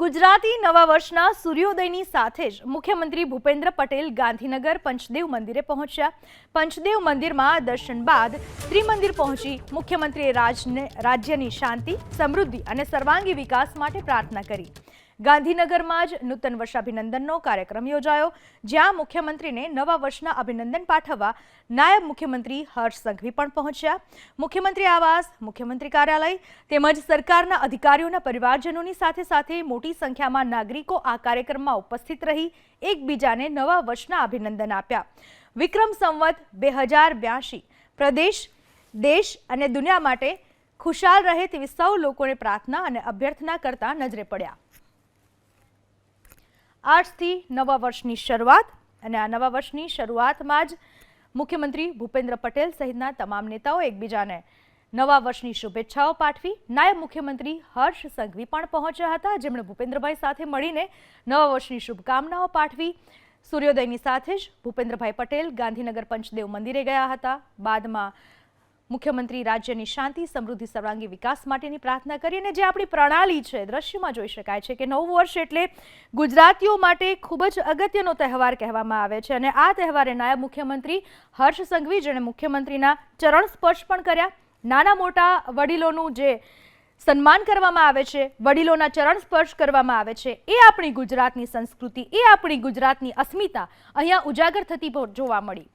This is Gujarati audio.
ગુજરાતી નવા વર્ષના સૂર્યોદયની સાથે જ મુખ્યમંત્રી ભૂપેન્દ્ર પટેલ ગાંધીનગર પંચદેવ મંદિરે પહોંચ્યા. પંચદેવ મંદિરમાં દર્શન બાદ ત્રિમંદિર પહોંચી મુખ્યમંત્રીએ રાજને રાજ્યની શાંતિ, સમૃદ્ધિ અને સર્વાંગી વિકાસ માટે પ્રાર્થના કરી. ગાંધીનગરમાં જ નૂતન વર્ષાભિનંદનનો કાર્યક્રમ યોજાયો, જ્યાં મુખ્યમંત્રીને નવા વર્ષના અભિનંદન પાઠવવા નાયબ મુખ્યમંત્રી હર્ષ સંઘવી પણ પહોંચ્યા. મુખ્યમંત્રી આવાસ, મુખ્યમંત્રી કાર્યાલય તેમજ સરકારના અધિકારીઓના પરિવારજનોની સાથે સાથે મોટી સંખ્યામાં નાગરિકો આ કાર્યક્રમમાં ઉપસ્થિત રહી એકબીજાને નવા વર્ષના અભિનંદન આપ્યા. વિક્રમ સંવત બે હજાર બ્યાસી પ્રદેશ, દેશ અને દુનિયા માટે ખુશાલ રહે તેવી સૌ લોકોને પ્રાર્થના અને અભ્યર્થના કરતા નજરે પડ્યા. આજથી નવા વર્ષની શરૂઆત અને આ નવા વર્ષની શરૂઆતમાં જ મુખ્યમંત્રી ભૂપેન્દ્ર પટેલ સહિતના તમામ નેતાઓ એકબીજાને નવા વર્ષની શુભેચ્છાઓ પાઠવી. નાયબ મુખ્યમંત્રી હર્ષ સંઘવી પણ પહોંચ્યા હતા. જેમણે ભૂપેન્દ્રભાઈ સાથે મળીને નવા વર્ષની શુભકામનાઓ પાઠવી. સૂર્યોદયની સાથે જ ભૂપેન્દ્રભાઈ પટેલ ગાંધીનગર પંચદેવ મંદિરે ગયા હતા. બાદમાં મુખ્યમંત્રી રાજ્યની શાંતિ, સમૃદ્ધિ, સર્વાંગી વિકાસ માટેની પ્રાર્થના કરી અને જે આપણી પ્રણાલી છે, દ્રશ્યમાં જોઈ શકાય છે કે નવું વર્ષ એટલે ગુજરાતીઓ માટે ખૂબ જ અગત્યનો તહેવાર કહેવામાં આવે છે અને આ તહેવારે નાયબ મુખ્યમંત્રી હર્ષ સંઘવી, જેણે મુખ્યમંત્રીના ચરણ સ્પર્શ પણ કર્યા. નાના મોટા વડીલોનું જે સન્માન કરવામાં આવે છે, વડીલોના ચરણ સ્પર્શ કરવામાં આવે છે, એ આપણી ગુજરાતની સંસ્કૃતિ, એ આપણી ગુજરાતની અસ્મિતા અહીંયા ઉજાગર થતી જોવા મળી.